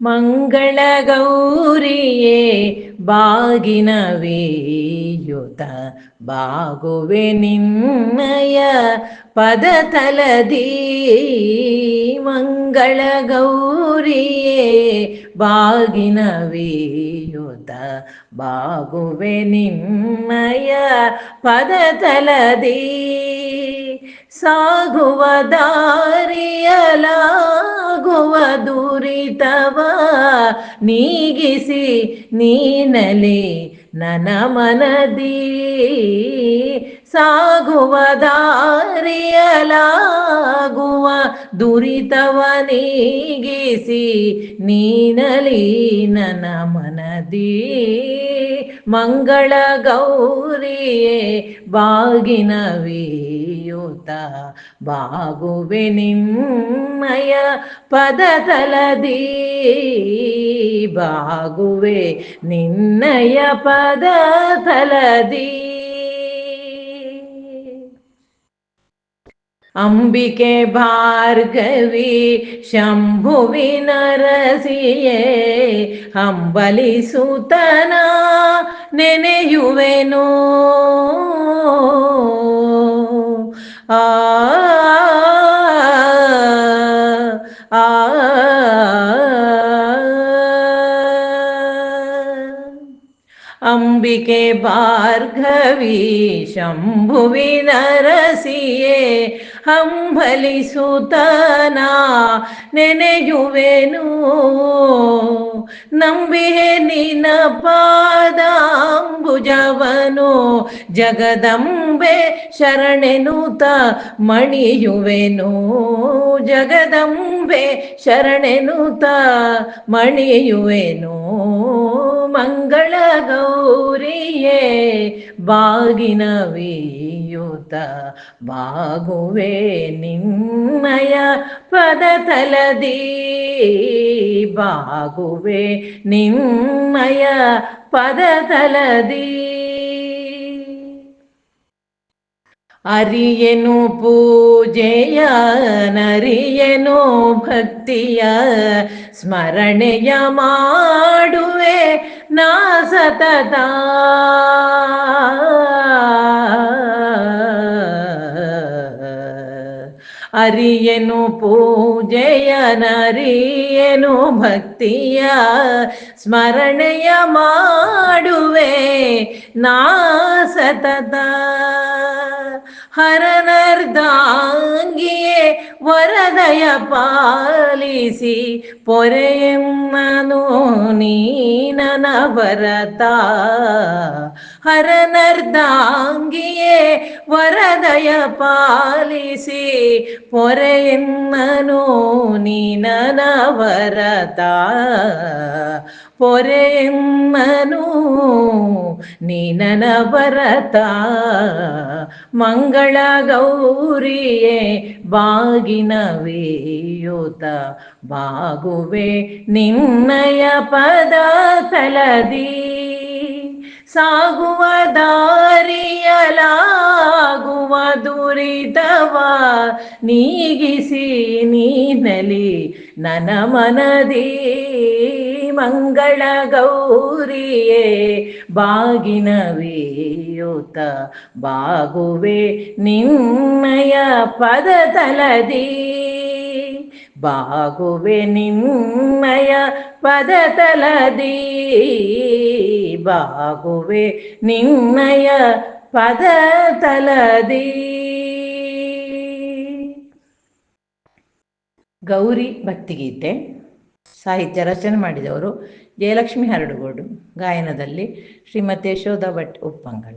ಮಂಗಳ ಗೌರಿಯೇ ಬಾಗಿನ ವೇಯುತ ಬಾಗುವೆ ನಿನ್ನಯ ಪದ ತಲದಿ. ಮಂಗಳ ಗೌರಿಯೇ ಬಾಗಿನ ವೇಯುತ ಬಾಗುವೆ ನಿನ್ನಯ ಪದ ತಲದಿ. ಸಾಗುವ ದಾರಿಯಲಾಗುವ ದುರಿತವ, ನೀಗಿಸಿ ನೀನಲಿ ನನ ಮನದಿ. ಸಾಗುವ ದಾರಿಯಲಾಗುವ ದುರಿತವ, ನೀಗಿಸಿ ನೀನಲಿ ನನ ಮನದಿ. ಮಂಗಳ ಗೌರಿಯೇ ಬಾಗಿನ ವೀಯುತ ಬಾಗುವೆ ನಿಮ್ಮಯ ಪದತಲದಿ ಬಾಗುವೆ ನಿನ್ನಯ ಪದತಲದಿ ಅಂಬಿಕೆ ಭಾರ್ಗವಿ ಶಂಭುವಿನ ರಸಿಯೇ ಹಂಬಲಿಸುತನ ನೆನೆಯುವೆನು ಅಂಬಿಕೆ ಭಾರ್ಗವಿ ಶಂಭುವಿನ ರಸಿಯೇ ಹಂಬಲಿಸುತನ ನೆನೆಯುವೆನು. ನಂಬಿಹೆ ನಿನ ಪಾದಾಂಬುಜವನು, ಜಗದಂಬೆ ಶರಣೆನುತ ಮಣಿಯುವೆನು. ಜಗದಂಬೆ ಶರಣೆನುತ ಮಣಿಯುವೆನು. ಮಂಗಳ ಗೌರಿಯೇ ಬಾಗಿನ ವೀಯುತ ಬಾಗುವೆ ನಿನ್ನಯ ಪದತಲದಿ ಬಾಗುವೆ ನಿನ್ನಯ ಪದತಲದಿ ಅರಿಯನು ಪೂಜೆಯ ನರಿಯನು ಭಕ್ತಿಯ ಸ್ಮರಣೆಯ ಮಾಡುವೆ ನಾ ಸತತ ಅರಿಯನು ಪೂಜೆಯ ನರಿಯನು ಭಕ್ತಿಯ ಸ್ಮರಣೆಯ ಮಾಡುವೆ ನಾ ಸತತ ಹರನರ್ಧಾಂಗಿಯೇ ವರದಯ ಪಾಲಿಸಿ ಪೊರೆಯಮ್ಮನು ನೀನನ ಭರತ ಹರನರ್ಧಾಂಗಿಯೇ ವರದಯ ಪಾಲಿಸಿ ಪೊರೆಯಮ್ಮನು ನೀನನ ಭರತ ಪೊರೆಯಮ್ಮನು ನೀನನ ಭರತ ಮಂಗಳ ಗೌರಿಯೇ ಬಾಗಿನ ವೇಯುತ. ಬಾಗುವೆ ನಿನ್ನಯ ಪದ ತಲದಿ ಸಾಗುವ ದುರಿತವ ನೀಗಿಸಿ ನೀನಲಿ ನನ ಮನದಿ ಮಂಗಳ ಗೌರಿಯೇ, ಬಾಗಿನ ವೇಯುತ ಬಾಗುವೆ ನಿನ್ನಯ ಪದ ತಲದಿ ಬಾಗುವೆ ನಿನ್ನಯ ಪದ ತಲದಿ ಬಾಗುವೆ ನಿನ್ನಯ ಪದ ತಲದಿ. ಗೌರಿ ಭಕ್ತಿಗೀತೆ ಸಾಹಿತ್ಯ ರಚನೆ ಮಾಡಿದವರು ಜಯಲಕ್ಷ್ಮಿ ಹರಡುಗೋಡು ಗಾಯನದಲ್ಲಿ ಶ್ರೀಮತಿ ಯಶೋಧ ಭಟ್ ಉಪ್ಪಂಗಳ